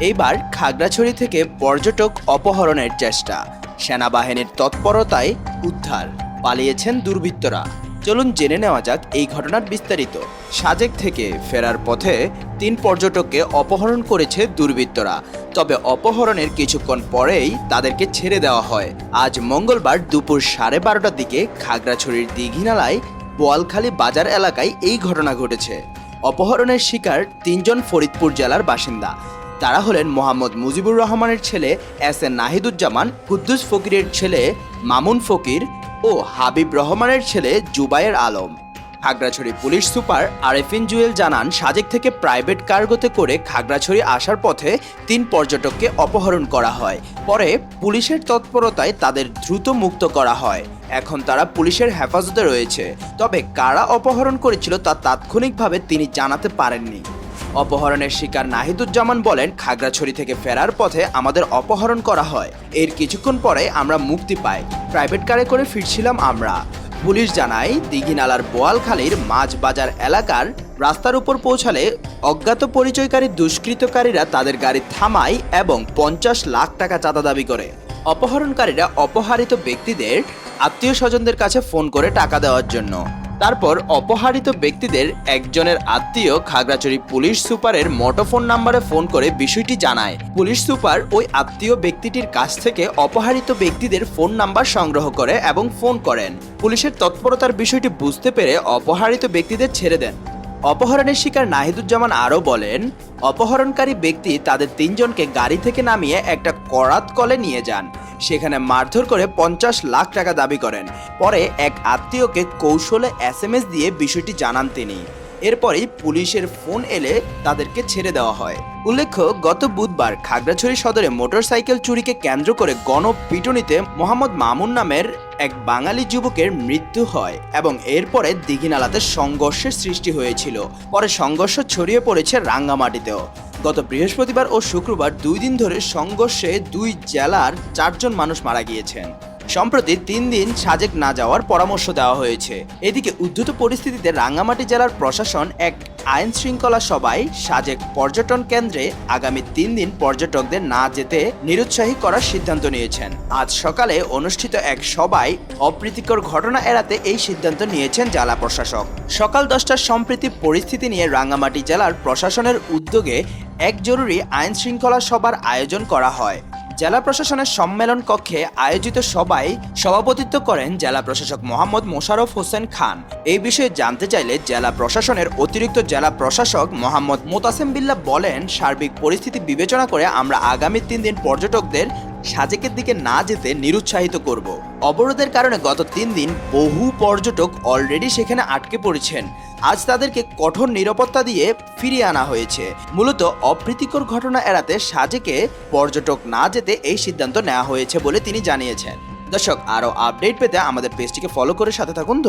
এইবার খাগড়াছড়ি থেকে পর্যটক অপহরণের চেষ্টা। সেনাবাহিনীর তৎপরতায় উদ্ধার। পালিয়েছেন দুর্বৃত্তরা। চলুন জেনে নেওয়া যাক এই ঘটনার বিস্তারিত। সাজেক থেকে ফেরার পথে তিন পর্যটককে অপহরণ করেছে দুর্বৃত্তরা। তবে অপহরণের কিছুক্ষণ পরেই তাদেরকে ছেড়ে দেওয়া হয়। আজ মঙ্গলবার দুপুর সাড়ে বারোটার দিকে খাগড়াছড়ির দিঘিনালায় বোয়ালখালী বাজার এলাকায় এই ঘটনা ঘটেছে। অপহরণের শিকার তিনজন ফরিদপুর জেলার বাসিন্দা। তারা হলেন মোহাম্মদ মুজিবুর রহমানের ছেলে এস এ নাহিদুজ্জামান, কুদ্দুস ফকিরের ছেলে মামুন ফকির ও হাবিব রহমানের ছেলে জুবায়ের আলম। খাগড়াছড়ি পুলিশ সুপার আরেফিন জুয়েল জানান, সাজেক থেকে প্রাইভেট কার্গোতে করে খাগড়াছড়ি আসার পথে তিন পর্যটককে অপহরণ করা হয়। পরে পুলিশের তৎপরতায় তাদের দ্রুত মুক্ত করা হয়। এখন তারা পুলিশের হেফাজতে রয়েছে। তবে কারা অপহরণ করেছিল তা তাৎক্ষণিকভাবে তিনি জানাতে পারেননি। অপহরণের শিকার নাহিদুজ্জামান বলেন, খাগড়াছড়ি থেকে ফেরার পথে আমাদের অপহরণ করা হয়। এর কিছুক্ষণ পরে আমরা মুক্তি পাই। প্রাইভেট কারে করে ফিরছিলাম আমরা। পুলিশ জানায় দিঘিনালার বোয়ালখালীর মাছ বাজার এলাকার রাস্তার উপর পৌঁছালে অজ্ঞাত পরিচয়কারী দুষ্কৃতকারীরা তাদের গাড়ি থামায় এবং পঞ্চাশ লাখ টাকা চাঁদা দাবি করে। অপহরণকারীরা অপহরিত ব্যক্তিদের আত্মীয় স্বজনদের কাছে ফোন করে টাকা দেওয়ার জন্য। তারপর অপহারিত ব্যক্তিদের একজনের আত্মীয় খাগড়াছড়ি পুলিশ সুপারের মোটোফোন নাম্বারে ফোন করে বিষয়টি জানায়। পুলিশ সুপার ওই আত্মীয় ব্যক্তিটির কাছ থেকে অপহারিত ব্যক্তিদের ফোন নাম্বার সংগ্রহ করে এবং ফোন করেন। পুলিশের তৎপরতার বিষয়টি বুঝতে পেরে অপহারিত ব্যক্তিদের ছেড়ে দেন। অপহরণের শিকার নাহিদুজ্জামান আরও বলেন, অপহরণকারী ব্যক্তি তাদের তিনজনকে গাড়ি থেকে নামিয়ে একটা করাত কলে নিয়ে যান। সেখানে মারধর করে পঞ্চাশ লাখ টাকা দাবি করেন। পরে এক আত্মীয়কে কৌশলে এস দিয়ে বিষয়টি জানান তিনি। এরপরই পুলিশের ফোন এলে তাদেরকে ছেড়ে দেওয়া হয়। উল্লেখ্য, গত বুধবার খাগড়াছড়ি সদরে মোটরসাইকেল চুরিকে কেন্দ্র করে গণপিটুনিতে মোহাম্মদ মামুন নামের এক বাঙালি যুবকের মৃত্যু হয় এবং এরপরে দিঘিনালাতে সংঘর্ষের সৃষ্টি হয়েছিল। পরে সংঘর্ষ ছড়িয়ে পড়েছে রাঙ্গামাটিতেও। গত বৃহস্পতিবার ও শুক্রবার দুই দিন ধরে সংঘর্ষে দুই জেলার চারজন মানুষ মারা গিয়েছেন। সম্প্রতি তিন দিন সাজেক না যাওয়ার পরামর্শ দেওয়া হয়েছে। এদিকে উদ্ধত পরিস্থিতিতে রাঙ্গামাটি জেলার প্রশাসন এক আইন শৃঙ্খলা সভায় সাজেক পর্যটন কেন্দ্রে আগামী তিন দিন পর্যটকদের না যেতে নিরুৎসাহী করার সিদ্ধান্ত নিয়েছেন। আজ সকালে অনুষ্ঠিত এক সভায় অপ্রীতিকর ঘটনা এড়াতে এই সিদ্ধান্ত নিয়েছেন জেলা প্রশাসক। সকাল দশটার সম্প্রীতি পরিস্থিতি নিয়ে রাঙ্গামাটি জেলার প্রশাসনের উদ্যোগে এক জরুরি আইন শৃঙ্খলা সভার আয়োজন করা হয়। জেলা প্রশাসনের সম্মেলন কক্ষে আয়োজিত সবাই সভাপতিত্ব করেন জেলা প্রশাসক মোহাম্মদ মোশারফ হোসেন খান। এই বিষয়ে জানতে চাইলে জেলা প্রশাসনের অতিরিক্ত জেলা প্রশাসক মোহাম্মদ মোতাসেম বিল্লা বলেন, সার্বিক পরিস্থিতি বিবেচনা করে আমরা আগামী তিন দিন পর্যটকদের সাজেকের দিকে না যেতে নিরুৎসাহিত করব। অবরোধের কারণে গত তিন দিন বহু পর্যটক অলরেডি সেখানে আটকে পড়েছেন। আজ তাদেরকে কঠোর নিরাপত্তা দিয়ে ফিরিয়ে আনা হয়েছে। মূলত অপ্রীতিকর ঘটনা এড়াতে সাজেকে পর্যটক না যেতে এই সিদ্ধান্ত নেওয়া হয়েছে বলে তিনি জানিয়েছেন। দর্শক, আরও আপডেট পেতে আমাদের পেজটিকে ফলো করে সাথে থাকুন।